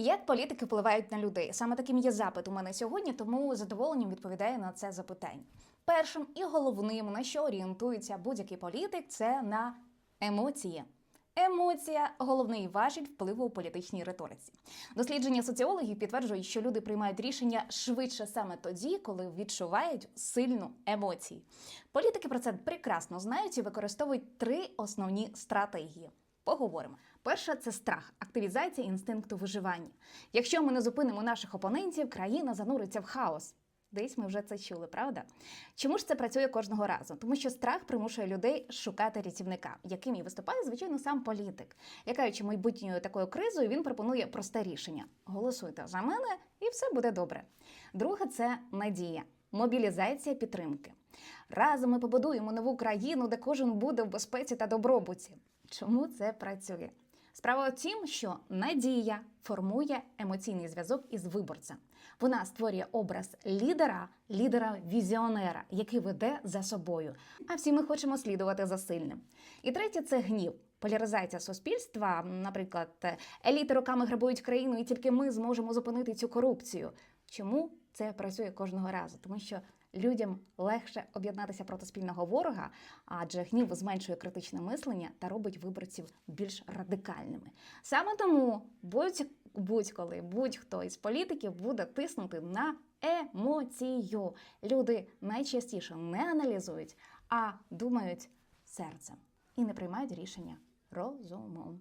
Як політики впливають на людей? Саме таким є запит у мене сьогодні, тому задоволенням відповідаю на це запитання. Першим і головним, на що орієнтується будь-який політик, це на емоції. Емоція головний важіль впливу у політичній риториці. Дослідження соціологів підтверджують, що люди приймають рішення швидше саме тоді, коли відчувають сильну емоцію. Політики про це прекрасно знають і використовують три основні стратегії. Поговоримо. Перша це страх, активізація інстинкту виживання. Якщо ми не зупинимо наших опонентів, країна зануриться в хаос. Десь ми вже це чули, правда? Чому ж це працює кожного разу? Тому що страх примушує людей шукати рятівника, яким і виступає, звичайно, сам політик. Лякаючи майбутньою такою кризою, він пропонує просте рішення: голосуйте за мене, і все буде добре. Друге це надія. Мобілізація підтримки. Разом ми побудуємо нову країну, де кожен буде в безпеці та добробуті. Чому це працює? Справа в тім, що надія формує емоційний зв'язок із виборцем. Вона створює образ лідера, лідера-візіонера, який веде за собою. А всі ми хочемо слідувати за сильним. І третє це гнів. Поляризація суспільства, наприклад, еліти роками грабують країну, і тільки ми зможемо зупинити цю корупцію. Чому це працює кожного разу? Тому що людям легше об'єднатися проти спільного ворога, адже гнів зменшує критичне мислення та робить виборців більш радикальними. Саме тому будь будь-коли будь-хто із політиків буде тиснути на емоцію. Люди найчастіше не аналізують, а думають серцем і не приймають рішення розумом.